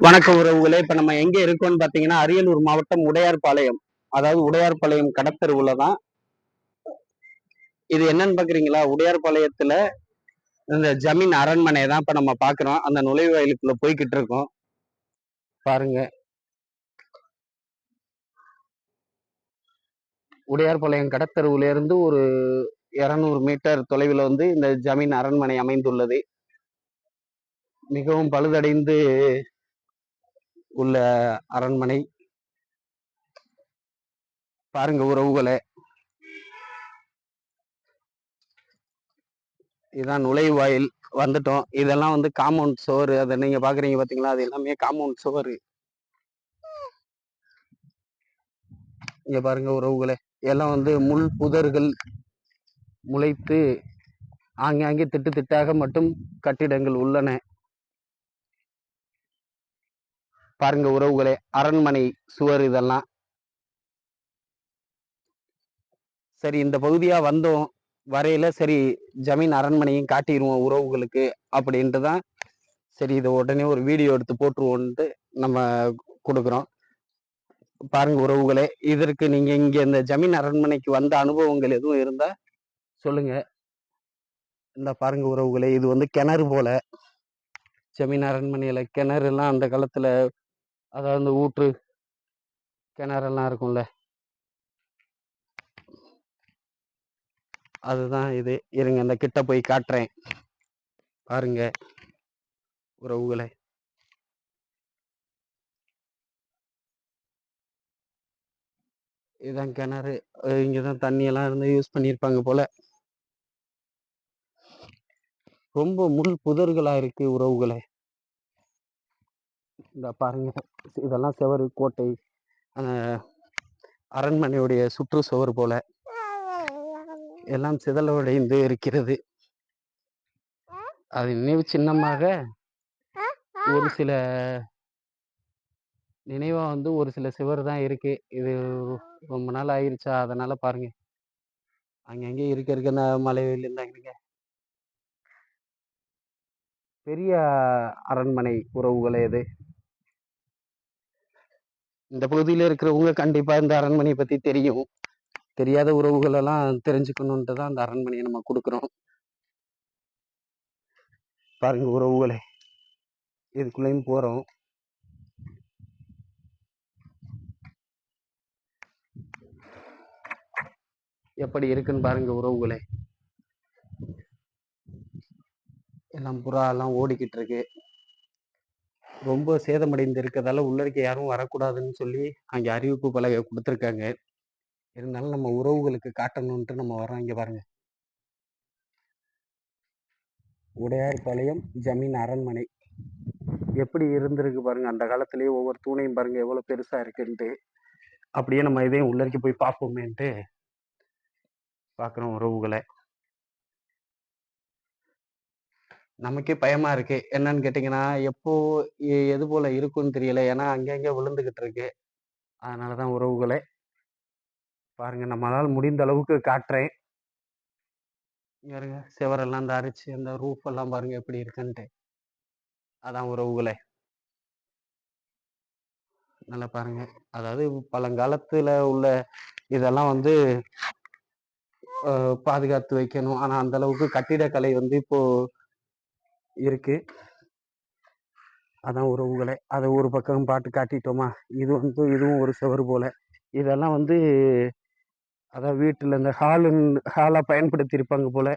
வணக்கம் உறவுகளே. இப்ப நம்ம எங்க இருக்கோம்னு பாத்தீங்கன்னா அரியலூர் மாவட்டம் உடையார்பாளையம். அதாவது உடையார்பாளையம் கடத்தருவுல தான். இது என்னன்னு பாக்குறீங்களா உடையார்பாளையத்துல இந்த ஜமீன் அரண்மனை தான் இப்ப நம்ம பாக்குறோம் அந்த நுழைவாயிலுக்குள்ள போய்கிட்டு இருக்கோம். பாருங்க. உடையார்பாளையம் கடத்தருவுல இருந்து ஒரு இருநூறு மீட்டர் தொலைவில் வந்து இந்த ஜமீன் அரண்மனை அமைந்துள்ளது. மிகவும் பழுதடைந்து உள்ள அரண்மனை. பாருங்க உறவுகளை இதான் நுழைவாயில். வந்துட்டோம். இதெல்லாம் வந்து காம்பவுண்ட் சோறு. அதை நீங்க பாக்குறீங்க பாத்தீங்களா? அது எல்லாமே காம்பவுண்ட் சோறு. இங்க பாருங்க உறவுகளை எல்லாம் வந்து முள் புதர்கள் முளைத்து ஆங்காங்கே திட்டு திட்டாக மட்டும் கட்டிடங்கள் உள்ளன. பாருங்க உறவுகளே அரண்மனை சுவர் இதெல்லாம். சரி இந்த பகுதியா வந்தோம். வரையில சரி ஜமீன் அரண்மனையும் காட்டிடுவோம் உறவுகளுக்கு அப்படின்ட்டு தான். சரி இதை உடனே ஒரு வீடியோ எடுத்து போட்டுருவோன்ட்டு நம்ம கொடுக்குறோம். பாருங்க உறவுகளே இதற்கு நீங்க இங்க இந்த ஜமீன் அரண்மனைக்கு வந்த அனுபவங்கள் எதுவும் இருந்தா சொல்லுங்க. இந்த பாருங்க உறவுகளே இது வந்து கிணறு போல. ஜமீன் அரண்மனையில கிணறு எல்லாம் அந்த காலத்துல அதாவது இந்த ஊற்று கிணறெல்லாம் இருக்கும்ல. அதுதான் இது. இருங்க இந்த கிட்ட போய் காட்டுறேன். பாருங்க உறவுகளை. இதுதான் கிணறு. இங்கதான் தான் தண்ணியெல்லாம் இருந்து யூஸ் பண்ணியிருப்பாங்க போல. ரொம்ப முள் புதர்களா இருக்கு உறவுகளை. இந்த பாருங்க. இதெல்லாம் செவரு கோட்டை அரண்மனையுடைய சுற்று சுவர் போல. எல்லாம் சிதலவடைந்து இருக்கிறது. அது நினைவு சின்னமாக ஒரு சில நினைவா வந்து ஒரு சில சிவர் தான் இருக்கு. இது ரொம்ப நாள் ஆயிருச்சா? அதனால பாருங்க. அங்கங்கே இருக்க இருக்க இந்த மலை இருந்தாங்க பெரிய அரண்மனை உறவுகளே இது. இந்த பகுதியில் இருக்கிறவங்க கண்டிப்பாக இந்த அரண்மனையை பற்றி தெரியும். தெரியாத உறவுகளெல்லாம் தெரிஞ்சுக்கணுன்ட்டு தான் அந்த அரண்மனையை நம்ம கொடுக்குறோம். பாருங்க உறவுகளே இதுக்குள்ளேயும் போகிறோம் எப்படி இருக்குன்னு பாருங்க உறவுகளே. எல்லாம் புறா எல்லாம் ஓடிக்கிட்டு இருக்கு. ரொம்ப சேதமடைந்து இருக்கிறதால உள்ளரிக்க யாரும் வரக்கூடாதுன்னு சொல்லி அங்கே அறிவிப்பு பலகை கொடுத்துருக்காங்க. இருந்தாலும் நம்ம உறவுகளுக்கு காட்டணுன்ட்டு நம்ம வரோம் இங்கே பாருங்க. உடையார்பாளையம் ஜமீன் அரண்மனை. எப்படி இருந்திருக்கு பாருங்க அந்த காலத்திலேயே ஒவ்வொரு தூணையும் பாருங்க எவ்வளோ பெருசா இருக்குன்ட்டு. அப்படியே நம்ம இதையும் உள்ளரிக்க போய் பார்ப்போமேன்ட்டு பார்க்குறோம் உறவுகளை. நமக்கே பயமா இருக்கு. என்னன்னு கேட்டிங்கன்னா எப்போ எது போல இருக்கும்னு தெரியல. ஏன்னா அங்கங்கே விழுந்துகிட்டு இருக்கு. அதனாலதான் உறவுகளை. பாருங்க நம்மளால் முடிந்த அளவுக்கு காட்டுறேன் பாருங்க சுவரெல்லாம் இந்த அரிச்சு அந்த ரூஃப் எல்லாம் பாருங்க எப்படி இருக்குன்ட்டு. அதான் உறவுகளை. நல்லா பாருங்க. அதாவது பழங்காலத்துல உள்ள இதெல்லாம் வந்து பாதுகாத்து வைக்கணும். ஆனா அந்த அளவுக்கு கட்டிடக்கலை வந்து இப்போ இருக்குது அதான் உறவுகளை அதை ஒரு பக்கம் பாட்டு காட்டிட்டோமா? இது வந்து இதுவும் ஒரு சுவர் போல். இதெல்லாம் வந்து அதான் வீட்டில் இந்த ஹாலுன் ஹாலாக பயன்படுத்தியிருப்பாங்க போல்.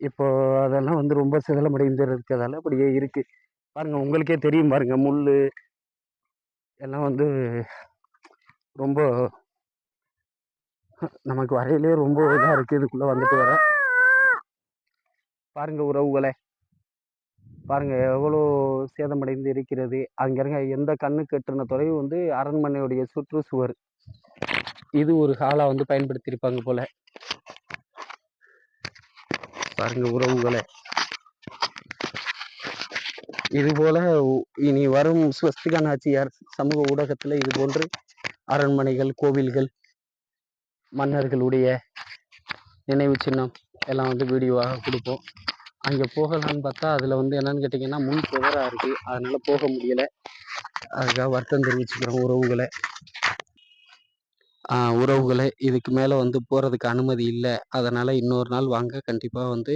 இப்போ அதெல்லாம் வந்து ரொம்ப சிதலமடைந்து இருக்கிறதால அப்படியே இருக்குது பாருங்கள் உங்களுக்கே தெரியும் பாருங்கள் முள் எல்லாம் வந்து ரொம்ப நமக்கு வரையிலே ரொம்ப இதாக இருக்குது இதுக்குள்ளே வந்துட்டு வர. பாருங்கள் உறவுகளை. பாருங்க எவ்வளோ சேதமடைந்து இருக்கிறது. அங்கிருங்க எந்த கண்ணு கட்டுன தொலைவு வந்து அரண்மனையுடைய சுற்றுச்சுவர் இது ஒரு ஹாலாக வந்து பயன்படுத்தியிருப்பாங்க போல. பாருங்க உறவுகளை. இது போல இனி வரும் ஸ்வஸ்திகா நாச்சியார் சமூக ஊடகத்துல இது போன்று அரண்மனைகள் கோவில்கள் மன்னர்களுடைய நினைவு சின்னம் எல்லாம் வந்து வீடியோவாக கொடுப்போம். அங்கே போகலான்னு பார்த்தா அதில் வந்து என்னன்னு கேட்டிங்கன்னா முன் புதராக இருக்குது அதனால் போக முடியலை. அதுக்காக வருத்தம் தெரிவிச்சுக்கிறோம் உறவுகளை. உறவுகளை இதுக்கு மேலே வந்து போகிறதுக்கு அனுமதி இல்லை. அதனால் இன்னொரு நாள் வாங்க. கண்டிப்பாக வந்து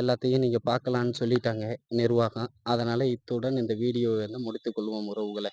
எல்லாத்தையும் நீங்கள் பார்க்கலான்னு சொல்லிட்டாங்க நிர்வாகம். அதனால் இத்துடன் இந்த வீடியோவை வந்து முடித்துக்கொள்வோம் உறவுகளை.